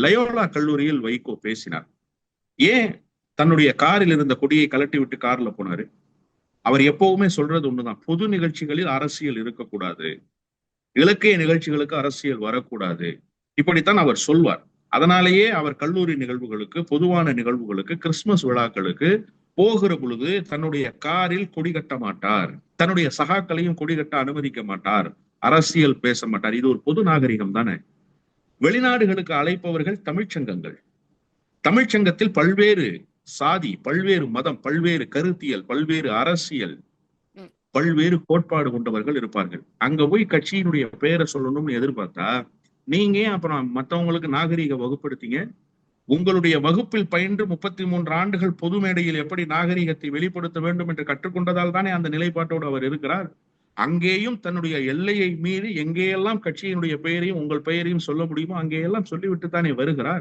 Loyola கல்லூரியில் வைகோ பேசினார். ஏன்? தன்னுடைய காரில் இருந்த கொடியை கலட்டி விட்டு கார்ல போனாரு. அவர் எப்பவுமே சொல்றது ஒண்ணுதான். பொது நிகழ்ச்சிகளில் அரசியல் இருக்கக்கூடாது. இலக்கிய நிகழ்ச்சிகளுக்கு அரசியல் வரக்கூடாது. இப்படித்தான் அவர் சொல்வார். அதனாலேயே அவர் கல்லூரி நிகழ்வுகளுக்கு பொதுவான நிகழ்வுகளுக்கு கிறிஸ்துமஸ் விழாக்களுக்கு போகிற பொழுது தன்னுடைய காரில் கொடி கட்ட மாட்டார். தன்னுடைய சகாக்களையும் கொடி கட்ட அனுமதிக்க மாட்டார். அரசியல் பேச மாட்டார். இது ஒரு பொது நாகரிகம் தானே? வெளிநாடுகளுக்கு அழைப்பவர்கள் தமிழ்ச்சங்கங்கள். தமிழ்ச்சங்கத்தில் பல்வேறு சாதி பல்வேறு மதம் பல்வேறு கருத்தியல் பல்வேறு அரசியல். பல்வேறு கோட்பாடு கொண்டவர்கள் இருப்பார்கள். அங்க போய் கட்சியினுடைய பெயரை சொல்லணும்னு எதிர்பார்த்தா நீங்க அப்புறம் மத்தவங்களுக்கு நாகரீக வகுப்படுத்தீங்க? உங்களுடைய வகுப்பில் பயின்று முப்பத்தி மூன்று ஆண்டுகள் பொது மேடையில் எப்படி நாகரீகத்தை வெளிப்படுத்த வேண்டும் என்று கற்றுக்கொண்டதால் தானே அந்த நிலைப்பாட்டோடு அவர் இருக்கிறார்? அங்கேயும் தன்னுடைய எல்லையை மீறி எங்கேயெல்லாம் கட்சியினுடைய பெயரையும் உங்கள் பெயரையும் சொல்ல முடியுமோ அங்கேயெல்லாம் சொல்லிவிட்டு தானே வருகிறார்?